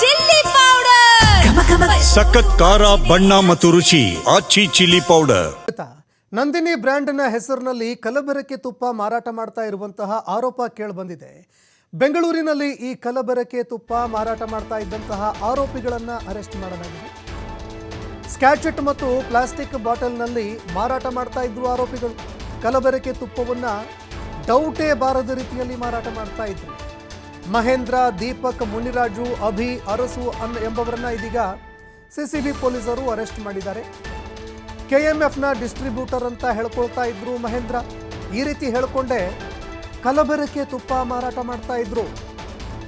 Chilli powder. ಸಖತ್ ಖಾರ ಬಣ್ಣ ಮತ್ತು ರುಚಿ ಆಚಿ ಚಿಲ್ಲಿ ಪೌಡರ್? ನಂದಿನಿ ಬ್ರ್ಯಾಂಡ್ನ ಹೆಸರಿನಲ್ಲಿ ಕಲಬೆರಕೆ ತುಪ್ಪ ಮಾರಾಟ ಮಾಡ್ತಾ ಇರುವಂತಹ ಆರೋಪ ಕೇಳಿಬಂದಿದೆ. ಬೆಂಗಳೂರಿನಲ್ಲಿ ಈ ಕಲಬೆರಕೆ ತುಪ್ಪ ಮಾರಾಟ ಮಾಡ್ತಾ ಇದ್ದಂತಹ ಆರೋಪಿಗಳನ್ನು ಅರೆಸ್ಟ್ ಮಾಡಲಾಗಿದೆ. ಸ್ಕ್ಯಾಚೆಟ್ ಮತ್ತು ಪ್ಲಾಸ್ಟಿಕ್ ಬಾಟಲ್ನಲ್ಲಿ ಮಾರಾಟ ಮಾಡ್ತಾ ಇದ್ರು ಆರೋಪಿಗಳು. ಕಲಬೆರಕೆ ತುಪ್ಪವನ್ನು ಡೌಟೇ ಬಾರದ ರೀತಿಯಲ್ಲಿ ಮಾರಾಟ ಮಾಡ್ತಾ ಇದ್ರು. ಮಹೇಂದ್ರ, ದೀಪಕ್, ಮುನಿರಾಜು, ಅಭಿ, ಅರಸು ಅನ್ ಎಂಬವರನ್ನ ಇದೀಗ ಸಿಸಿಬಿ ಪೊಲೀಸರು ಅರೆಸ್ಟ್ ಮಾಡಿದ್ದಾರೆ. ಕೆಎಂಎಫ್ನ ಡಿಸ್ಟ್ರಿಬ್ಯೂಟರ್ ಅಂತ ಹೇಳ್ಕೊಳ್ತಾ ಇದ್ರು ಮಹೇಂದ್ರ. ಈ ರೀತಿ ಹೇಳ್ಕೊಂಡೆ ಕಲಬೆರಕೆ ತುಪ್ಪ ಮಾರಾಟ ಮಾಡ್ತಾ ಇದ್ರು.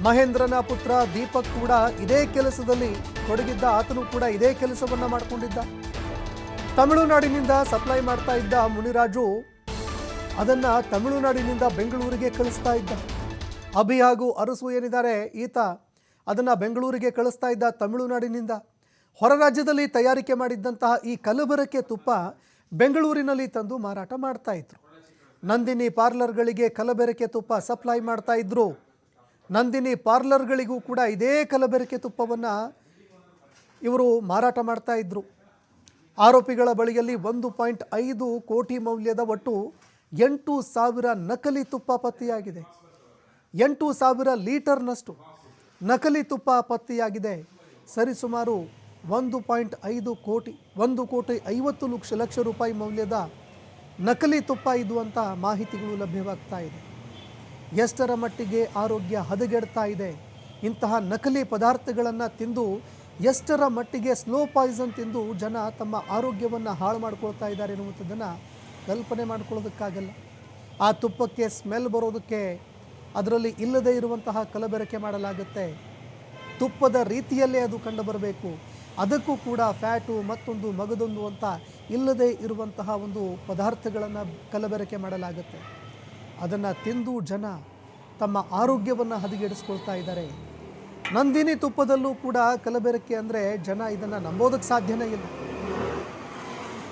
ಮಹೇಂದ್ರನ ಪುತ್ರ ದೀಪಕ್ ಕೂಡ ಇದೇ ಕೆಲಸದಲ್ಲಿ ತೊಡಗಿದ್ದ, ಆತನು ಕೂಡ ಇದೇ ಕೆಲಸವನ್ನ ಮಾಡಿಕೊಂಡಿದ್ದ. ತಮಿಳುನಾಡಿನಿಂದ ಸಪ್ಲೈ ಮಾಡ್ತಾ ಇದ್ದ ಮುನಿರಾಜು ಅದನ್ನ ತಮಿಳುನಾಡಿನಿಂದ ಬೆಂಗಳೂರಿಗೆ ಕಳಿಸ್ತಾ ಇದ್ದ. ಅಭಿ ಹಾಗೂ ಅರಸು ಏನಿದ್ದಾರೆ, ಈತ ಅದನ್ನು ಬೆಂಗಳೂರಿಗೆ ಕಳಿಸ್ತಾ ಇದ್ದ ತಮಿಳುನಾಡಿನಿಂದ. ಹೊರ ರಾಜ್ಯದಲ್ಲಿ ತಯಾರಿಕೆ ಮಾಡಿದ್ದಂತಹ ಈ ಕಲಬೆರಕೆ ತುಪ್ಪ ಬೆಂಗಳೂರಿನಲ್ಲಿ ತಂದು ಮಾರಾಟ ಮಾಡ್ತಾ ಇದ್ರು. ನಂದಿನಿ ಪಾರ್ಲರ್ಗಳಿಗೆ ಕಲಬೆರಕೆ ತುಪ್ಪ ಸಪ್ಲೈ ಮಾಡ್ತಾ ಇದ್ರು. ನಂದಿನಿ ಪಾರ್ಲರ್ಗಳಿಗೂ ಕೂಡ ಇದೇ ಕಲಬೆರಕೆ ತುಪ್ಪವನ್ನು ಇವರು ಮಾರಾಟ ಮಾಡ್ತಾ ಇದ್ರು. ಆರೋಪಿಗಳ ಬಳಿಯಲ್ಲಿ ಒಂದು ಪಾಯಿಂಟ್ ಐದು ಕೋಟಿ ಮೌಲ್ಯದ ಒಟ್ಟು ಎಂಟು ಸಾವಿರ ನಕಲಿ ತುಪ್ಪ ಪತ್ತೆಯಾಗಿದೆ. ಎಂಟು ಸಾವಿರ ಲೀಟರ್ನಷ್ಟು ನಕಲಿ ತುಪ್ಪ ಪತ್ತೆಯಾಗಿದೆ. ಸರಿಸುಮಾರು ಒಂದು ಪಾಯಿಂಟ್ ಐದು ಕೋಟಿ, ಒಂದು ಕೋಟಿ ಐವತ್ತು ಲಕ್ಷ ಲಕ್ಷ ರೂಪಾಯಿ ಮೌಲ್ಯದ ನಕಲಿ ತುಪ್ಪ ಇದು ಅಂತ ಮಾಹಿತಿಗಳು ಲಭ್ಯವಾಗ್ತಾ ಇದೆ. ಎಷ್ಟರ ಮಟ್ಟಿಗೆ ಆರೋಗ್ಯ ಹದಗೆಡ್ತಾ ಇದೆ. ಇಂತಹ ನಕಲಿ ಪದಾರ್ಥಗಳನ್ನು ತಿಂದು ಎಷ್ಟರ ಮಟ್ಟಿಗೆ ಸ್ಲೋ ಪಾಯ್ಸನ್ ತಿಂದು ಜನ ತಮ್ಮ ಆರೋಗ್ಯವನ್ನು ಹಾಳು ಮಾಡ್ಕೊಳ್ತಾ ಇದ್ದಾರೆ ಎನ್ನುವಂಥದ್ದನ್ನು ಕಲ್ಪನೆ ಮಾಡ್ಕೊಳ್ಳೋದಕ್ಕಾಗಲ್ಲ. ಆ ತುಪ್ಪಕ್ಕೆ ಸ್ಮೆಲ್ ಬರೋದಕ್ಕೆ ಅದರಲ್ಲಿ ಇಲ್ಲದೆ ಇರುವಂತಹ ಕಲಬೆರಕೆ ಮಾಡಲಾಗುತ್ತೆ. ತುಪ್ಪದ ರೀತಿಯಲ್ಲೇ ಅದು ಕಂಡು ಬರಬೇಕು ಅದಕ್ಕೂ ಕೂಡ ಫ್ಯಾಟು ಮತ್ತೊಂದು ಮಗದೊಂದು ಅಂತ ಇಲ್ಲದೆ ಇರುವಂತಹ ಒಂದು ಪದಾರ್ಥಗಳನ್ನು ಕಲಬೆರಕೆ ಮಾಡಲಾಗುತ್ತೆ. ಅದನ್ನು ತಿಂದು ಜನ ತಮ್ಮ ಆರೋಗ್ಯವನ್ನು ಹದಗೆಡಿಸ್ಕೊಳ್ತಾ ಇದ್ದಾರೆ. ನಂದಿನಿ ತುಪ್ಪದಲ್ಲೂ ಕೂಡ ಕಲಬೆರಕೆ ಅಂದರೆ ಜನ ಇದನ್ನು ನಂಬೋದಕ್ಕೆ ಸಾಧ್ಯನೇ ಇಲ್ಲ.